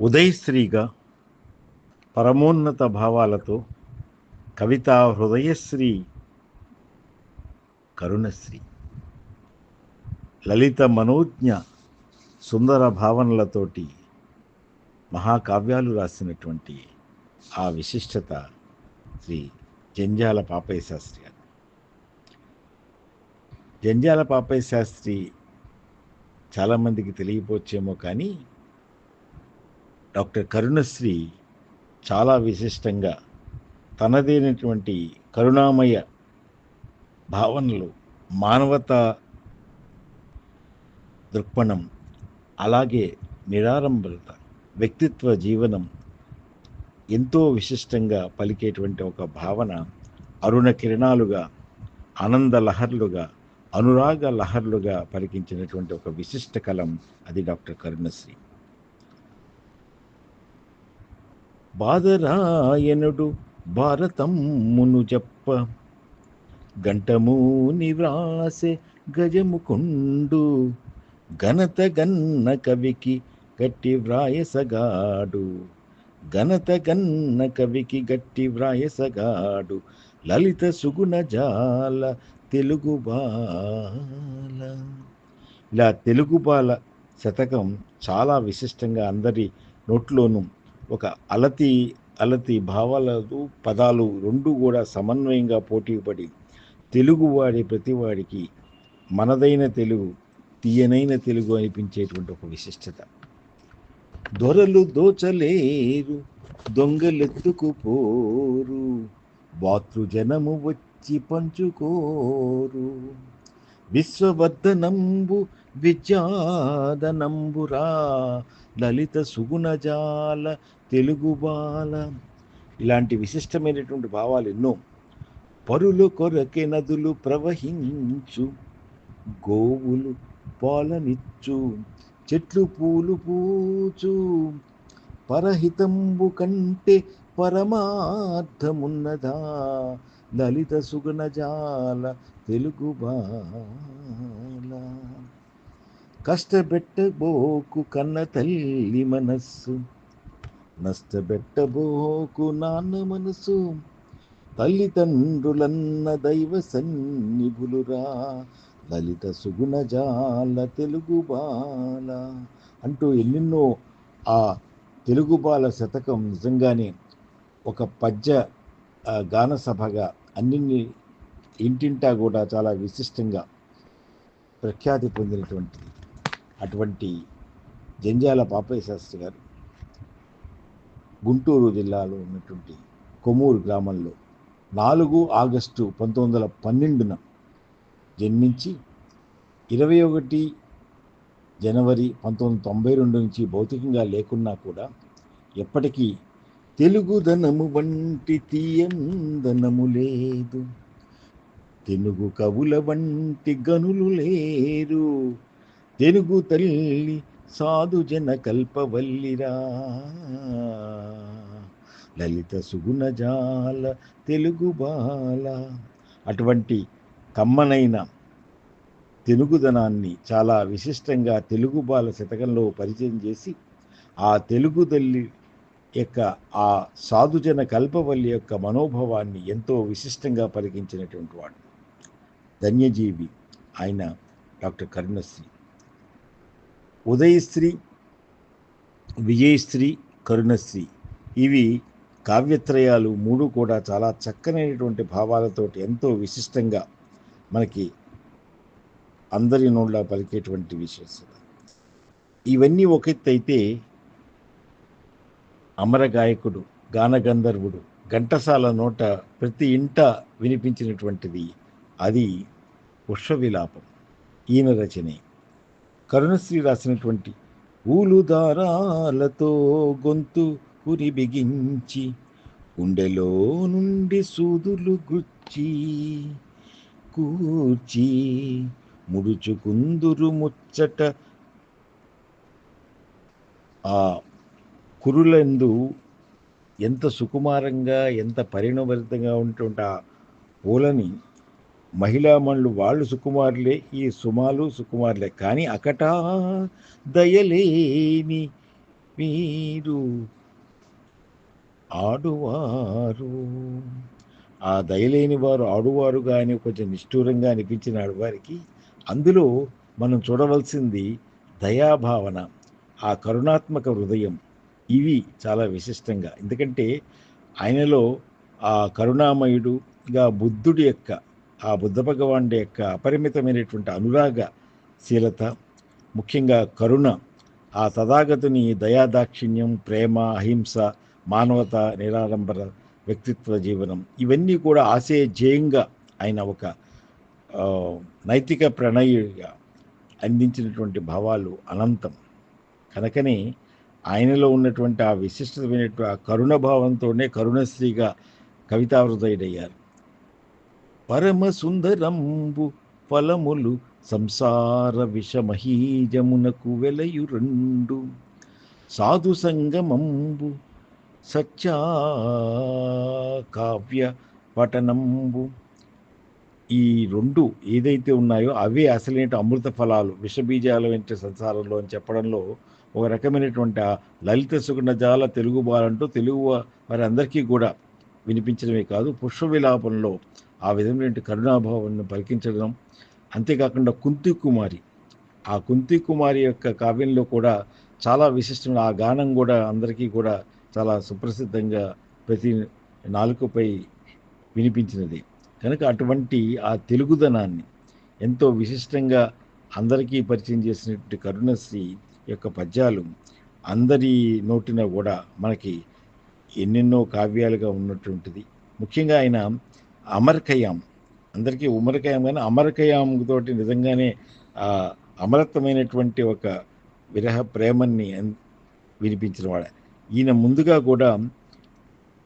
ఉదయశ్రీగా పరమోన్నత భావాలతో కవితా హృదయశ్రీ కరుణశ్రీ. లలిత మనోజ్ఞ సుందర భావనలతోటి మహాకావ్యాలు రాసినటువంటి ఆ విశిష్టత శ్రీ జంజాల పాపయ్య శాస్త్రి గారు. జంజాల పాపయ్య శాస్త్రి చాలామందికి తెలియపోవచ్చేమో కానీ డాక్టర్ కరుణశ్రీ చాలా విశిష్టంగా తనదైనటువంటి కరుణామయ భావనలు మానవతా దృక్పణం అలాగే నిరారంభత వ్యక్తిత్వ జీవనం ఎంతో విశిష్టంగా పలికేటువంటి ఒక భావన అరుణ కిరణాలుగా ఆనంద లహర్లుగా అనురాగ లహర్లుగా పలికించినటువంటి ఒక విశిష్ట కలం అది డాక్టర్ కరుణశ్రీ. బాదరాయనుడు భారతమ్మును చెప్ప గంటమూని వ్రాసె గజముకుండు. ఘనత గన్న కవికి గట్టి వ్రాయసగాడు ఘనత గన్న కవికి గట్టి వ్రాయసగాడు లలిత సుగుణ జాల తెలుగు బాల. ఇలా తెలుగు బాల శతకం చాలా విశిష్టంగా అందరి నోట్లోనూ ఒక అలతి అలతి భావాలు పదాలు రెండు కూడా సమన్వయంగా పోటీపడి తెలుగువాడి ప్రతివాడికి మనదైన తెలుగు తీయనైన తెలుగు అనిపించేటువంటి ఒక విశిష్టత. దొరలు దోచలేరు దొంగలెత్తుకుపోరు బాతృజనము వచ్చి పంచుకోరు. విశ్వవర్ధనంబు విద్యాదనంబురా లలిత సుగుణజాల తెలుగు బాల. ఇలాంటి విశిష్టమైనటువంటి భావాలు ఎన్నో. పరులు కొరకె నదులు ప్రవహించు. గోవులు పాలనిచ్చు. చెట్లు పూలు పూచు. పరహితంబు కంటే పరమార్థమున్నదా. లలిత సుగుణజాల తెలుగు బాల. కష్టపెట్టబోకు కన్న తల్లి మనస్సు. నష్టపెట్టబోకు నాన్న మనసు తల్లిదండ్రులన్న దైవ సన్నిభులురా లలిత సుగుణజాల తెలుగు బాల. అంటూ ఎన్నెన్నో ఆ తెలుగు బాల శతకం నిజంగానే ఒక పద్య గాన సభగా అన్నిన్ని ఇంటింటా కూడా చాలా విశిష్టంగా ప్రఖ్యాతి పొందినటువంటిది. అటువంటి జంజాల పాపయ్య శాస్త్రి గారు గుంటూరు జిల్లాలో ఉన్నటువంటి కొమూరు గ్రామంలో నాలుగు ఆగస్టు పంతొమ్మిది వందల పన్నెండున జన్మించి ఇరవై ఒకటి జనవరి పంతొమ్మిది తొంభై రెండు నుంచి భౌతికంగా లేకున్నా కూడా ఎప్పటికీ తెలుగుదనము వంటి తీయందనము లేదు. తెలుగు కవుల వంటి గనులు లేరు తెలుగు తల్లి సాధు జన కల్పవల్లిరా. లలిత సుగుణజాల తెలుగు బాల. అటువంటి కమ్మనైన తెలుగుదనాన్ని చాలా విశిష్టంగా తెలుగు బాల శతకంలో పరిచయం చేసి ఆ తెలుగు తల్లి యొక్క ఆ సాధుజన కల్పవల్లి యొక్క మనోభావాన్ని ఎంతో విశిష్టంగా పరిగించినటువంటి వాడు. ధన్యజీవి. ఆయన డాక్టర్ కరుణశ్రీ. ఉదయశ్రీ విజయశ్రీ కరుణశ్రీ. ఇవి కావ్యత్రయాలు మూడు కూడా చాలా చక్కనైనటువంటి భావాలతోటి ఎంతో విశిష్టంగా మనకి అందరి నోళ్ళ పలికేటువంటి విశేషత ఇవన్నీ ఒక అయితే అమర గాయకుడు గానగంధర్వుడు ఘంటసాల నోట ప్రతి ఇంట వినిపించినటువంటిది అది పుష్పవిలాపం ఈయన రచనే. కరుణశ్రీ రాసినటువంటి ఊలు దారాలతో గొంతు ఉరి బిగించి గుండెలో నుండి సూదులు గుచ్చి కూర్చి ముడుచుకుందురు ముచ్చట. ఆ కురులందు ఎంత సుకుమారంగా ఎంత పరిణభరితంగా ఉన్నటువంటి ఆ పూలని మహిళామణులు వాళ్ళు సుకుమారులే ఈ సుమాలు సుకుమారులే. కానీ అకటా దయలేని మీరు? ఆడువారు. ఆ దయలేని వారు ఆడువారు కానీ కొంచెం నిష్ఠూరంగా అనిపించిన వారికి. అందులో మనం చూడవలసింది దయాభావన ఆ కరుణాత్మక హృదయం. ఇవి చాలా విశిష్టంగా. ఎందుకంటే ఆయనలో ఆ కరుణామయుడుగా బుద్ధుడి యొక్క ఆ బుద్ధ భగవానుడి యొక్క అపరిమితమైనటువంటి అనురాగశీలత ముఖ్యంగా కరుణ ఆ తథాగతుని దయాదాక్షిణ్యం ప్రేమ అహింస మానవత నిరాడంబర వ్యక్తిత్వ జీవనం ఇవన్నీ కూడా ఆశయ జయంగా ఆయన ఒక నైతిక ప్రణయిగా అందించినటువంటి భావాలు అనంతం. కనుకనే ఆయనలో ఉన్నటువంటి ఆ విశిష్టమైనటువంటి ఆ కరుణ భావంతోనే కరుణశ్రీగా కవితావృతయుడయ్యారు. పరమసుందరంబు ఫలములు సంసార విషమహీజమునకు వెలయు రెండు సాధు సంగమంబు కావ్య పఠనంబు. ఈ రెండు ఏదైతే ఉన్నాయో అవే అసలైన అమృత ఫలాలు విషబీజాల వెంట సంసారంలో అని చెప్పడంలో ఒక రకమైనటువంటి ఆ లలిత సుగుణజాల తెలుగు బాలంటూ తెలుగు వారందరికీ కూడా వినిపించడమే కాదు పుష్ప విలాపంలో ఆ విధమైన కరుణాభావాన్ని పలికించడం అంతేకాకుండా కుంతి కుమారి. ఆ కుంతి కుమారి యొక్క కావ్యంలో కూడా చాలా విశిష్టమైన ఆ గానం కూడా అందరికీ కూడా చాలా సుప్రసిద్ధంగా ప్రతి నాలుకపై వినిపించినది. కనుక అటువంటి ఆ తెలుగుదనాన్ని ఎంతో విశిష్టంగా అందరికీ పరిచయం చేసినటువంటి కరుణశ్రీ యొక్క పద్యాలు అందరి నోటిన కూడా మనకి ఎన్నెన్నో కావ్యాలుగా ఉన్నటువంటిది. ముఖ్యంగా ఆయన అమరకయాం అందరికీ ఉమరకయాం కానీ అమరకయాం తోటి నిజంగానే ఆ అమరత్వమైనటువంటి ఒక విరహ ప్రేమని అన్- వినిపించిన వాడు. ఈయన ముందుగా కూడా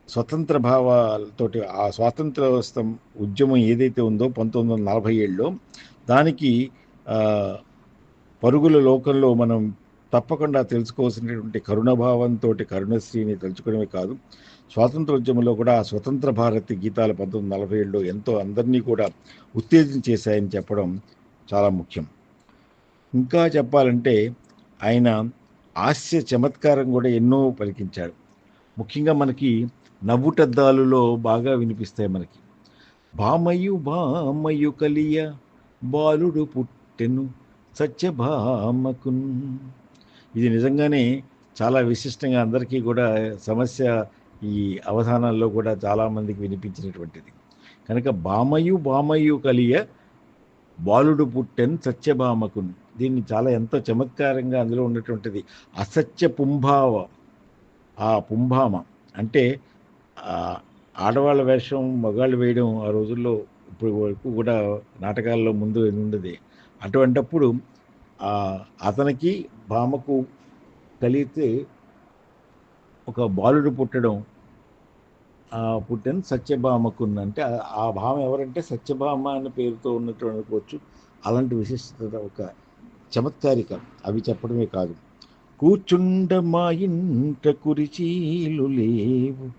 స్వతంత్ర భావాలతోటి ఆ స్వాతంత్ర వ్యవస్థ ఉద్యమం ఏదైతే ఉందో పంతొమ్మిది వందల నలభై ఏడులో దానికి పరుగుల లోకంలో మనం తప్పకుండా తెలుసుకోవాల్సినటువంటి కరుణభావంతో కరుణశ్రీని తలుచుకోవడమే కాదు. స్వాతంత్రోద్యమంలో కూడా స్వతంత్ర భారతి గీతాలు పంతొమ్మిది నలభై ఏడులో ఎంతో అందరినీ కూడా ఉత్తేజం చేశాయని చెప్పడం చాలా ముఖ్యం. ఇంకా చెప్పాలంటే ఆయన హాస్య చమత్కారం కూడా ఎన్నో పలికించాడు. ముఖ్యంగా మనకి నవ్వుటద్దాలులో బాగా వినిపిస్తాయి మనకి. బామయు బామయు కలియ బాలుడు పుట్టెను సత్యభామకున్ ఇది నిజంగానే చాలా విశిష్టంగా అందరికీ కూడా సమస్య ఈ అవధానాల్లో కూడా చాలామందికి వినిపించినటువంటిది. కనుక బామయు బామయు కలియ బాలుడు పుట్టెన్ సత్యభామకున్ దీన్ని చాలా ఎంతో చమత్కారంగా అందులో ఉన్నటువంటిది అసత్య పుంభావ ఆ పుంభామ. అంటే ఆడవాళ్ళ వేషం మగాళ్ళు వేయడం ఆ రోజుల్లో ఇప్పుడు వరకు కూడా నాటకాల్లో ముందు ఉండేది. అటువంటప్పుడు అతనికి భామకు కలిగితే ఒక బాలుడు పుట్టడం ఆ పుట్టని సత్యభామకున్న అంటే ఆ- భామ ఎవరంటే సత్యభామ అనే పేరుతో ఉన్నట్టు అనుకోవచ్చు అలాంటి విశిష్టత ఒక చమత్కారిక. అవి చెప్పడమే కాదు. కూర్చుండ మా ఇంట కురిచీలు లేవు.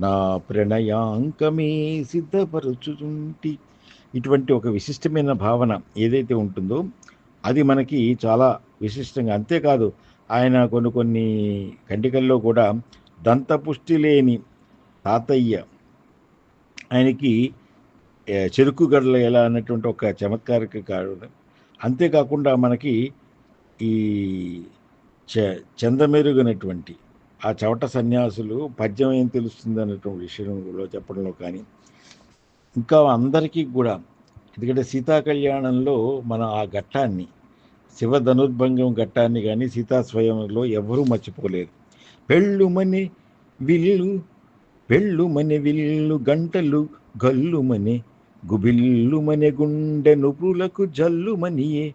నా ప్రణయాంకమే సిద్ధపరచుచుంటి. ఇటువంటి ఒక విశిష్టమైన భావన ఏదైతే ఉంటుందో అది మనకి చాలా విశిష్టంగా అంతేకాదు ఆయన కొన్ని కొన్ని కంటికల్లో కూడా దంతపుష్టి లేని తాతయ్య ఆయనకి చెరుకు గడల ఎలా అన్నటువంటి ఒక చమత్కారిక కారణం. అంతేకాకుండా మనకి ఈ చ చందమెరుగనటువంటి ఆ చవట సన్యాసులు పద్యం ఏం తెలుస్తుంది అన్నటువంటి విషయంలో చెప్పడంలో కానీ ఇంకా అందరికీ కూడా ఎందుకంటే సీతా కళ్యాణంలో మన ఆ ఘట్టాన్ని శివ ధనుర్భంగం ఘట్టాన్ని కానీ సీతా స్వయంలో ఎవరూ మర్చిపోలేరు పెళ్ళుమని విల్లు పెళ్ళుమని విల్లు గంటలు గల్లుమని గుబిల్లుమనే గుండె నుపులకు జల్లుమనియే.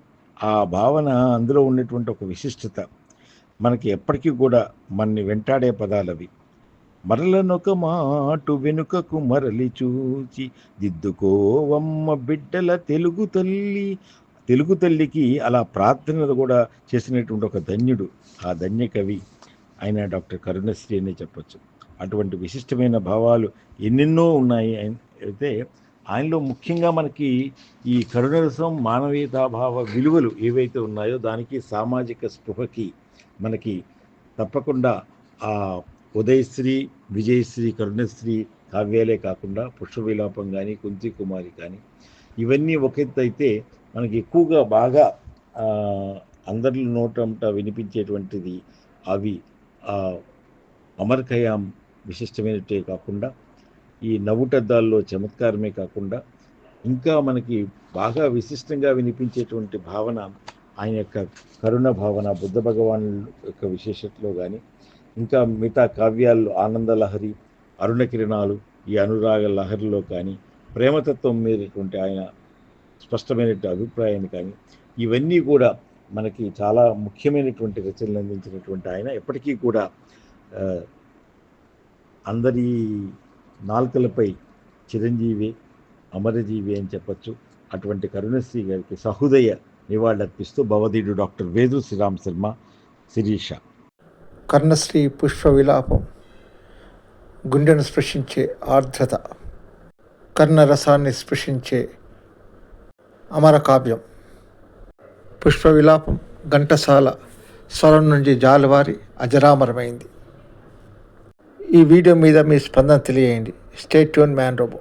ఆ భావన అందులో ఉన్నటువంటి ఒక విశిష్టత. మనకి ఎప్పటికీ కూడా మనని వెంటాడే పదాలవి. మరలనొక మాటు వెనుకకు మరలి చూచి దిద్దుకోవమ్మ బిడ్డల తెలుగు తల్లి. తెలుగు తల్లికి అలా ప్రార్థనలు కూడా చేసినటువంటి ఒక ధన్యుడు ఆ ధన్య కవి. ఆయన డాక్టర్ కరుణశ్రీ అనే చెప్పొచ్చు. అటువంటి విశిష్టమైన భావాలు ఎన్నెన్నో ఉన్నాయి. ఆయన- అయితే ఆయనలో ముఖ్యంగా మనకి ఈ కరుణరసం మానవీయతాభావ విలువలు ఏవైతే ఉన్నాయో దానికి సామాజిక స్పృహకి మనకి తప్పకుండా ఆ ఉదయశ్రీ విజయశ్రీ కరుణశ్రీ కావ్యాలే కాకుండా పుష్పవిలాపం కానీ కుంతి కుమారి కానీ ఇవన్నీ ఒక మనకి ఎక్కువగా బాగా అందరి నోటంట వినిపించేటువంటిది అవి. ఆ, అమర్ ఖయాం కాకుండా ఈ నవ్వుటద్దాల్లో చమత్కారమే కాకుండా ఇంకా మనకి బాగా విశిష్టంగా వినిపించేటువంటి భావన ఆయన యొక్క కరుణ భావన బుద్ధ భగవాన్ యొక్క విశేషతలో కానీ ఇంకా మిగతా కావ్యాల్లో ఆనందలహరి అరుణ కిరణాలు ఈ అనురాగ లహరిలో కానీ ప్రేమతత్వం మీదటువంటి ఆయన స్పష్టమైన అభిప్రాయాన్ని కానీ ఇవన్నీ కూడా మనకి చాలా ముఖ్యమైనటువంటి రచనలు అందించినటువంటి ఆయన. ఎప్పటికీ కూడా అందరి నాల్కలపై చిరంజీవి అమరజీవి అని చెప్పచ్చు అటువంటి కరుణశ్రీ గారికి సహృదయ నివాళులర్పిస్తూ భవధీయుడు డాక్టర్ వేదు శ్రీరామ్ శర్మ శిరీష. కర్ణశ్రీ పుష్ప విలాపం గుండెను స్పృశించే ఆర్ద్రత. కర్ణరసాన్ని స్పృశించే అమర కావ్యం పుష్ప విలాపం ఘంటసాల స్వరం నుండి జాలువారి అజరామరమైంది. ఈ వీడియో మీద మీ స్పందన తెలియజేయండి. State tuned man robo